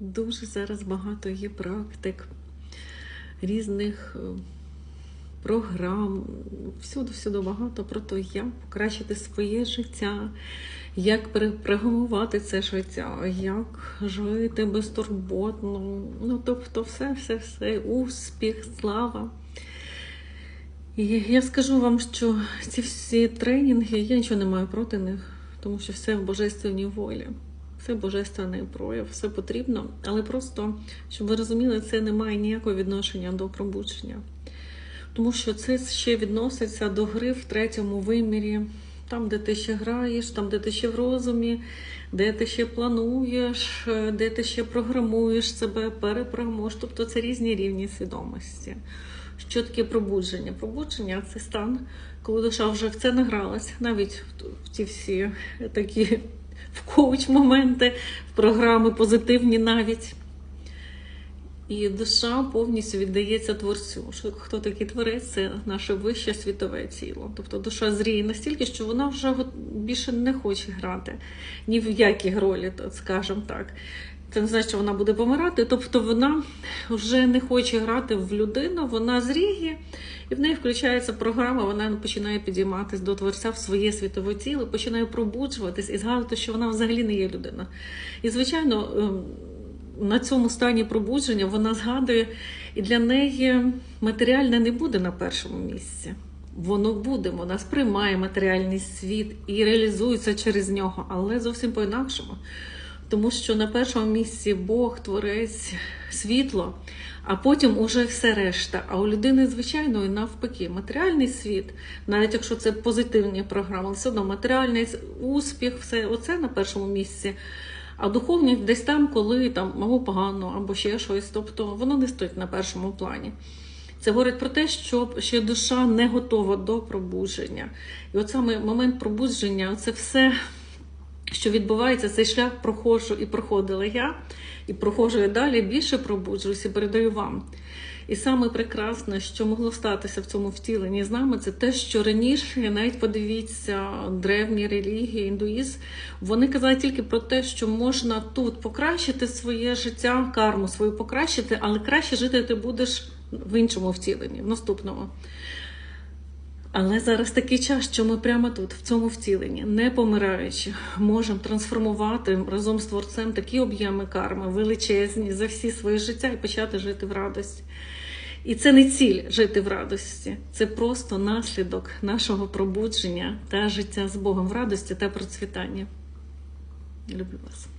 Дуже зараз багато є практик, різних е, програм. Всюди, всюди багато про те, як покращити своє життя, як перепрограмувати це життя, як жити безтурботно. Ну, тобто, все, все, все, успіх, слава. І я скажу вам, що ці всі тренінги, я нічого не маю проти них, тому що все в божественній волі, все божественний прояв, все потрібно. Але просто, щоб ви розуміли, це не має ніякого відношення до пробудження. Тому що це ще відноситься до гри в третьому вимірі, там, де ти ще граєш, там, де ти ще в розумі, де ти ще плануєш, де ти ще програмуєш себе, перепрограмуєш. Тобто це різні рівні свідомості. Що таке пробудження? Пробудження це стан, коли душа вже в це награлась, навіть в ті всі такі в коуч-моменти, в програми позитивні навіть. І душа повністю віддається творцю. Хто такий творець? Це наше вище світове тіло. Тобто душа зріє настільки, що вона вже більше не хоче грати ні в які ролі, скажімо так. Це не значить, що вона буде помирати. Тобто вона вже не хоче грати в людину, вона зріє, і в неї включається програма, вона починає підійматись до творця в своє світове тіло, починає пробуджуватись і згадувати, що вона взагалі не є людина. І, звичайно, на цьому стані пробудження вона згадує, і для неї матеріальне не буде на першому місці. Воно буде, вона сприймає матеріальний світ і реалізується через нього, але зовсім по-інакшому. Тому що на першому місці Бог, творець, світло, а потім уже все решта. А у людини, звичайно, і навпаки, матеріальний світ, навіть якщо це позитивні програми, все одно матеріальний успіх, все оце на першому місці. А духовність десь там, коли там або погано, або ще щось. Тобто воно не стоїть на першому плані. Це говорить про те, що ще душа не готова до пробудження. І от саме момент пробудження це все, що відбувається, цей шлях проходжу і проходила я, і проходжу і далі більше пробуджуюсь і передаю вам. І саме прекрасне, що могло статися в цьому втіленні з нами, це те, що раніше, навіть подивіться, древні релігії, індуїзм, вони казали тільки про те, що можна тут покращити своє життя, карму свою покращити, але краще жити ти будеш в іншому втіленні, в наступному. Але зараз такий час, що ми прямо тут, в цьому втіленні, не помираючи, можемо трансформувати разом з творцем такі об'єми карми, величезні за всі своє життя і почати жити в радості. І це не ціль жити в радості, це просто наслідок нашого пробудження та життя з Богом в радості та процвітання. Люблю вас.